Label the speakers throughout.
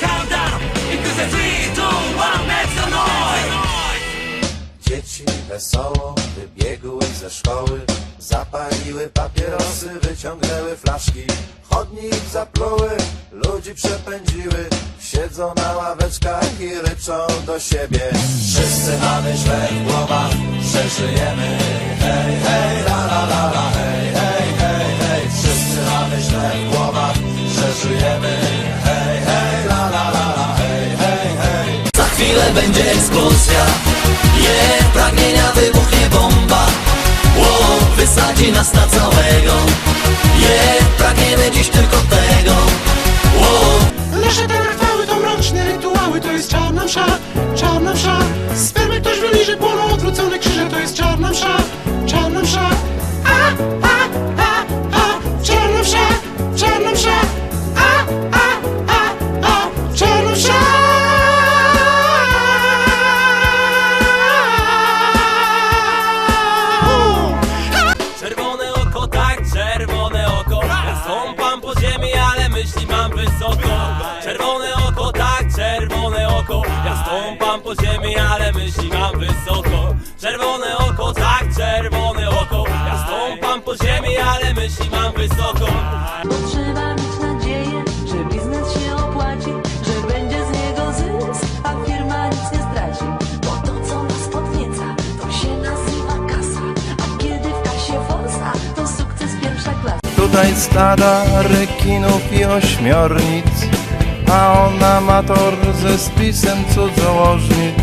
Speaker 1: Because noise.
Speaker 2: Dzieci wesoło wybiegły ze szkoły Zapaliły papierosy, wyciągnęły flaszki Chodnik zapluły, ludzi przepędziły Siedzą na ławeczkach i ryczą do siebie. Wszyscy mamy źle w głowach, że
Speaker 3: eksplozja Je, pragnienia wybuchnie bomba. Ło, wysadzi nas na całego. Je, pragniemy dziś tylko tego
Speaker 1: po ziemi, ale myśli mam wysoko. Czerwone oko, tak, czerwone oko. Ja stąpam po ziemi, ale myśli mam wysoko.
Speaker 4: Trzeba mieć nadzieję, że biznes się opłaci, że będzie z niego zysk, a firma nic nie straci. Bo to, co nas podnieca, to się nazywa kasa, a kiedy w kasie forsa, to sukces pierwsza klasa.
Speaker 2: Tutaj stada rekinów i ośmiornic A ona ma ze spisem cudzołożnic.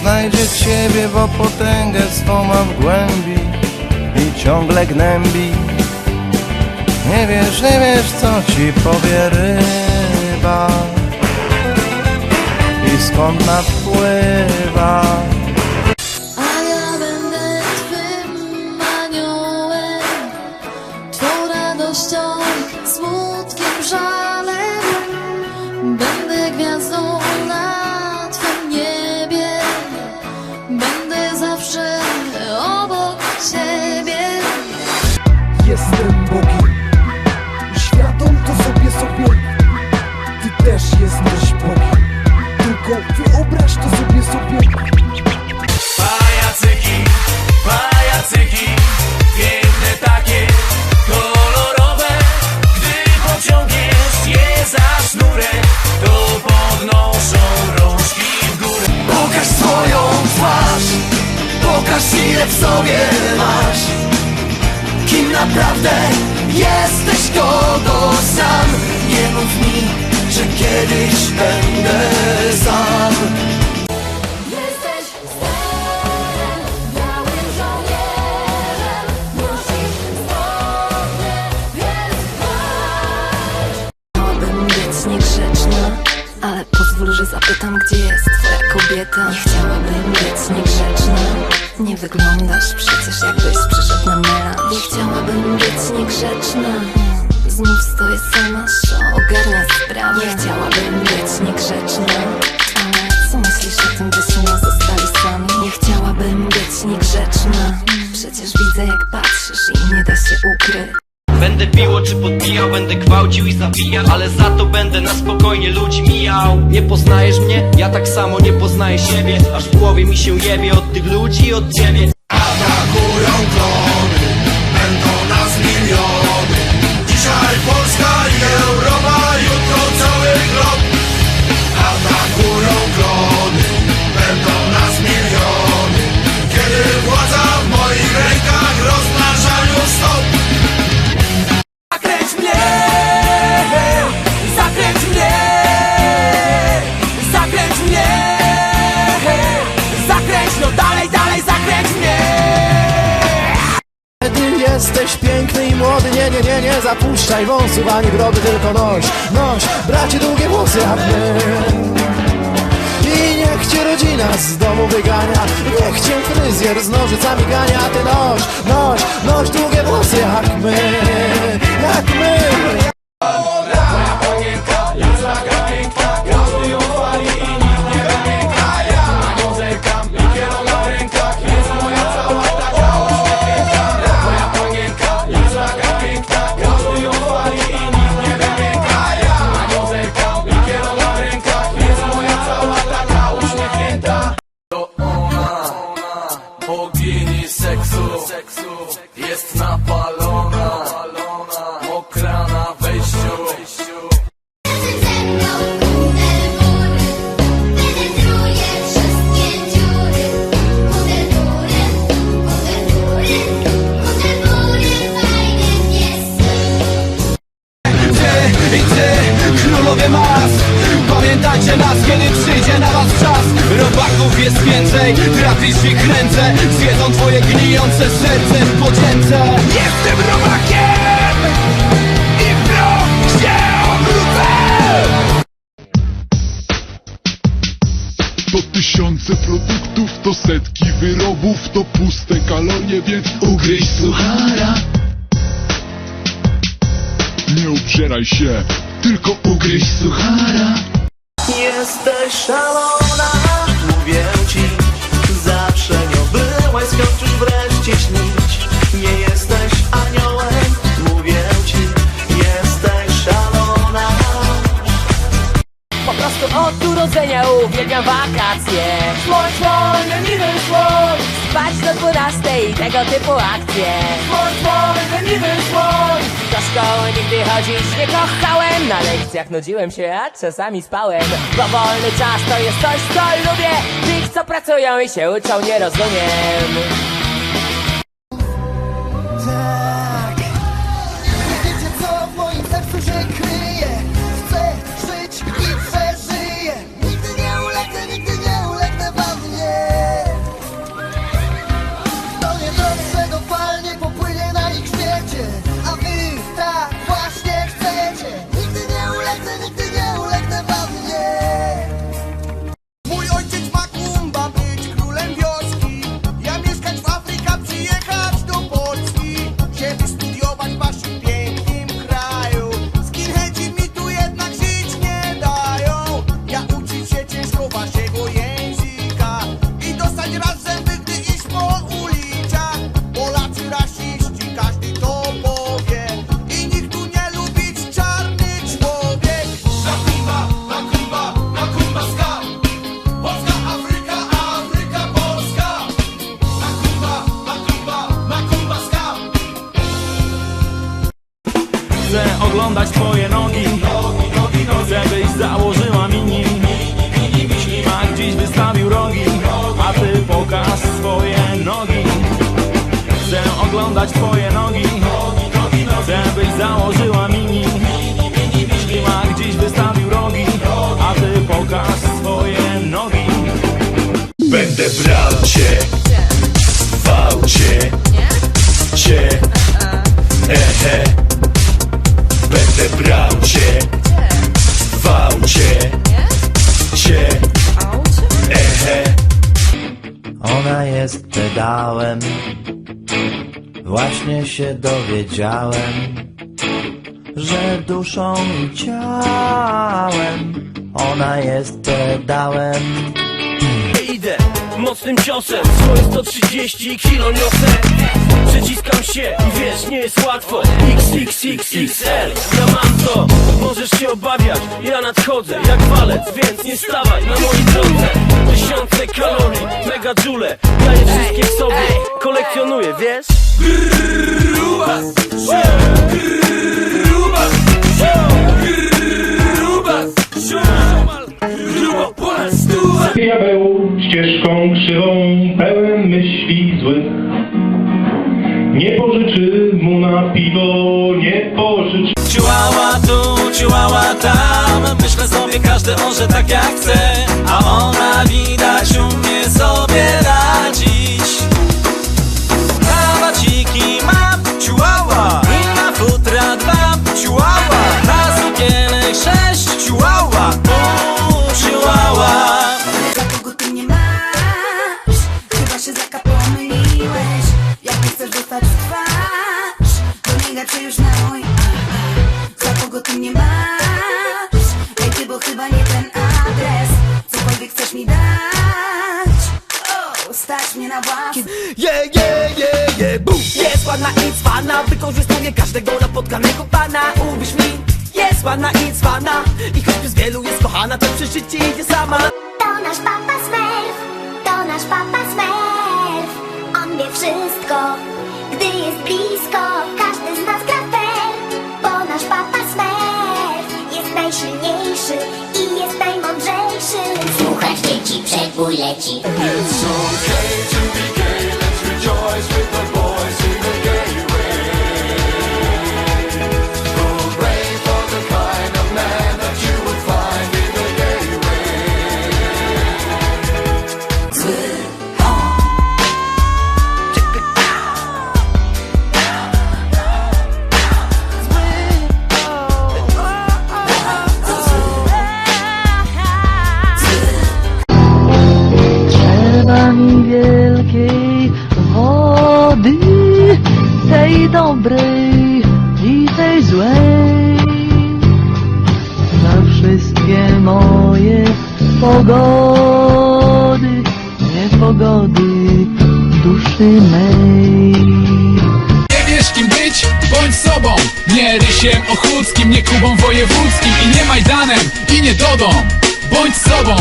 Speaker 2: Znajdzie ciebie, bo potęgę swą ma w głębi I ciągle gnębi. Nie wiesz, nie wiesz co ci powie ryba I skąd napływa
Speaker 5: sobie
Speaker 3: masz. Kim naprawdę jesteś kogo sam? Nie mów mi, że kiedyś będę sam.
Speaker 4: Niegrzeczna, ale pozwól, że zapytam, gdzie jest twoja kobieta. Nie nie wyglądasz przecież jakbyś przyszedł na melanż. Nie chciałabym być niegrzeczna, znów stoję sama, co ogarnia sprawę. Nie chciałabym być niegrzeczna, ale co myślisz o tym, byśmy zostali sami? Nie chciałabym być niegrzeczna, przecież widzę jak patrzysz i nie da.
Speaker 6: Będę piło czy podbijał, będę gwałcił i zabijał Ale za to będę na spokojnie ludzi mijał Nie poznajesz mnie? Ja tak samo nie poznaję siebie Aż w głowie mi się jebie od tych ludzi od ciebie
Speaker 5: jesteś piękny i młody Nie, nie, nie, nie zapuszczaj wąsów ani brody Tylko noś, noś, bracie długie włosy jak my. I niech cię rodzina z domu wygania Niech cię fryzjer z nożycami gania Ty noś, noś, noś długie włosy jak my Jak my
Speaker 7: ręce Zjedzą twoje gnijące serce w podzięce Jestem robakiem i w się obrócę
Speaker 8: To tysiące produktów, to setki wyrobów, to puste kalorie, więc ugryź suchara. Nie obżeraj się, tylko ugryź suchara.
Speaker 2: Jesteś szalona, śnić Nie jesteś aniołem, mówię ci Jesteś szalona.
Speaker 9: Po prostu od urodzenia uwielbiam wakacje. Słoń, słoń, leniwy słoń Spać do dwunastej i tego typu akcje. Słoń, słoń, leniwy słoń Do szkoły nigdy chodzić nie kochałem. Na lekcjach nudziłem się, a czasami spałem. Bo wolny czas to jest coś, co lubię. Tych, co pracują i się uczą, nie rozumiem
Speaker 10: oglądać twoje nogi. Chcę byś założyła mini Ślimak gdzieś wystawił rogi. A ty pokaż swoje nogi. Chcę oglądać twoje nogi. Chcę byś założyła mini Ślimak gdzieś wystawił rogi. A ty pokaż swoje nogi.
Speaker 8: Będę brał cię,
Speaker 2: się dowiedziałem Że duszą i ciałem Ona jest pedałem.
Speaker 10: Idę mocnym ciosem Swoje 130 kilo niosę. Przyciskam się i wiesz, nie jest łatwo. XXXXL Ja mam to, możesz się obawiać Ja nadchodzę jak walec, więc nie stawaj na mojej drodze. Tysiące kalorii, mega dżule Ja je wszystkie w sobie. Kolekcjonuję, wiesz? Grubas, grubas, grubas,
Speaker 11: ścieżką krzywą pełen myśli złych Nie pożyczy mu na piwo, nie pożyczy.
Speaker 10: Ciułała tu, ciułała tam. Myślę sobie każdy może tak jak chce
Speaker 7: ładna i cwana. Wykorzystuję każdego napotkanego pana. Uwierz mi Jest ładna i cwana. I choć z wielu jest kochana To przy życie idzie sama.
Speaker 12: To nasz papa Smurf, to nasz papa Smurf. On wie wszystko, gdy jest blisko Każdy z nas gra fair. Bo nasz papa Smurf jest najsilniejszy I jest najmądrzejszy. Słuchasz dzieci, przebój leci
Speaker 13: lubi tej dobrej i tej złej. Za wszystkie moje pogody, niepogody duszy mej.
Speaker 14: Nie wiesz kim być? Bądź sobą, nie Rysiem Ochódzkim, nie Kubą Wojewódzkim i nie Majdanem i nie Dodą. Bądź sobą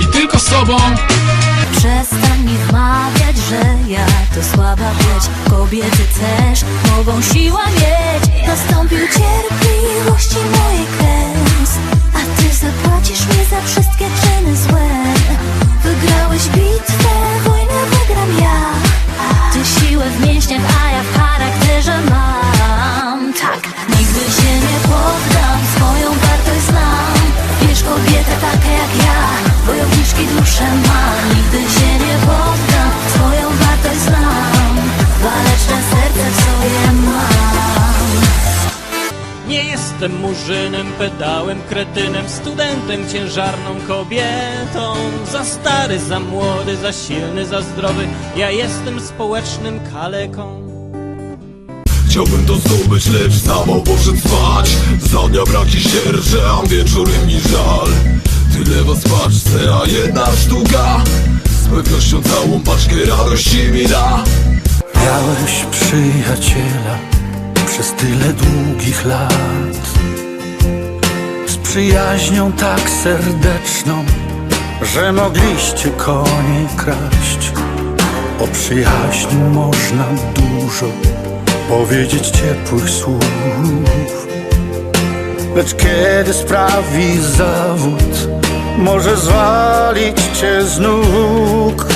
Speaker 14: i tylko sobą.
Speaker 15: Przestań mi wmawiać, że ja to słaba być Kobiety też mogą siła mieć. Nastąpił cierpliwości mojej kres A ty zapłacisz mi za wszystkie czyny złe. Wygrałeś bitwę, wojnę wygram ja. Ty siłę w mięśniach, a ja w charakterze mam
Speaker 10: jestem murzynem, pedałem, kretynem, studentem, ciężarną kobietą. Za stary, za młody, za silny, za zdrowy, ja jestem społecznym kaleką.
Speaker 8: Chciałbym to zdobyć, lecz za mało poszedł spać Za dnia braki sierże, a wieczorem mi żal. Tyle was w paczce, a jedna sztuka. Z pewnością całą paczkę radości mi da.
Speaker 16: Miałeś przyjaciela przez tyle długich lat. Z przyjaźnią tak serdeczną, że mogliście konie kraść. O przyjaźni można dużo powiedzieć ciepłych słów. Lecz kiedy sprawi zawód, może zwalić cię z nóg